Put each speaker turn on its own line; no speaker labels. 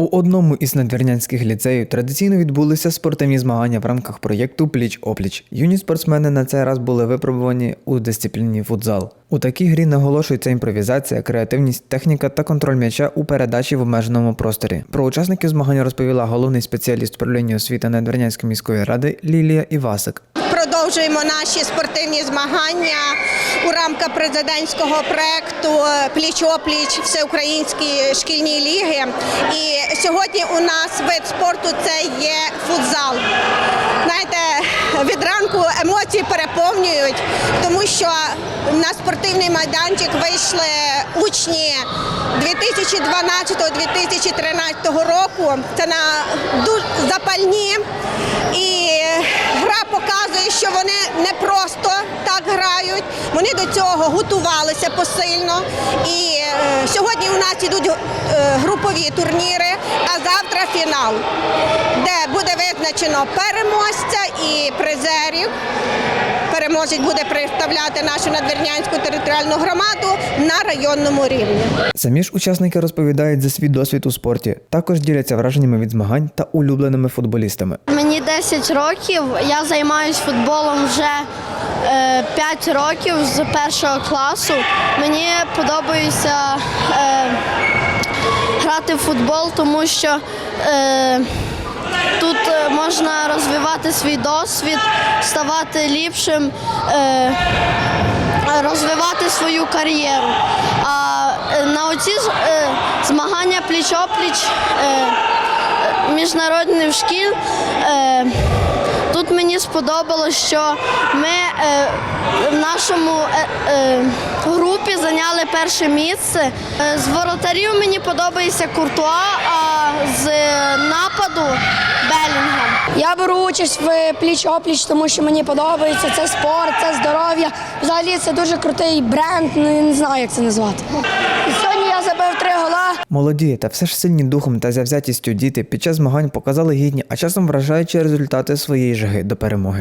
У одному із надвірнянських ліцеїв традиційно відбулися спортивні змагання в рамках проєкту Пліч опліч. Юні спортсмени на цей раз були випробувані у дисципліні футзал. У такій грі наголошується імпровізація, креативність, техніка та контроль м'яча у передачі в обмеженому просторі. Про учасників змагань розповіла головний спеціаліст управління освіти Надвірнянської міської ради Лілія Івасик.
Продовжуємо наші спортивні змагання у рамках президентського проекту Пліч-опліч Всеукраїнські шкільні ліги. І сьогодні у нас вид спорту це є футзал. Знаєте, від ранку емоції переповнюють, тому що на спортивний майданчик вийшли учні 2012-2013 року. Це на дуже запальні. І вони до цього готувалися посильно. І е, сьогодні у нас ідуть е, групові турніри, а завтра фінал, де буде визначено переможця і призерів. Переможець буде представляти нашу надвірнянську територіальну громаду на районному рівні.
Самі ж учасники розповідають за свій досвід у спорті, також діляться враженнями від змагань та улюбленими футболістами.
Мені 10 років. Я займаюся футболом вже 5 років з першого класу. Мені подобається е, грати в футбол, тому що е, тут е, можна розвивати свій досвід, ставати ліпшим. Е, розвивати свою кар'єру. А е, на оці е, змагання пліч-опліч е, міжнародних шкіл. Сподобалось, що ми е, в нашому е, е, групі зайняли перше місце. З воротарів мені подобається Куртуа, а з нападу Белінгем.
Я беру участь в пліч-опліч, тому що мені подобається. Це спорт, це здоров'я. Взагалі це дуже крутий бренд. Ну не знаю, як це назвати. І сьогодні я забив три гола.
Молоді та все ж сильні духом та завзятістю діти під час змагань показали гідні, а часом вражаючі результати своєї жаги до перемоги.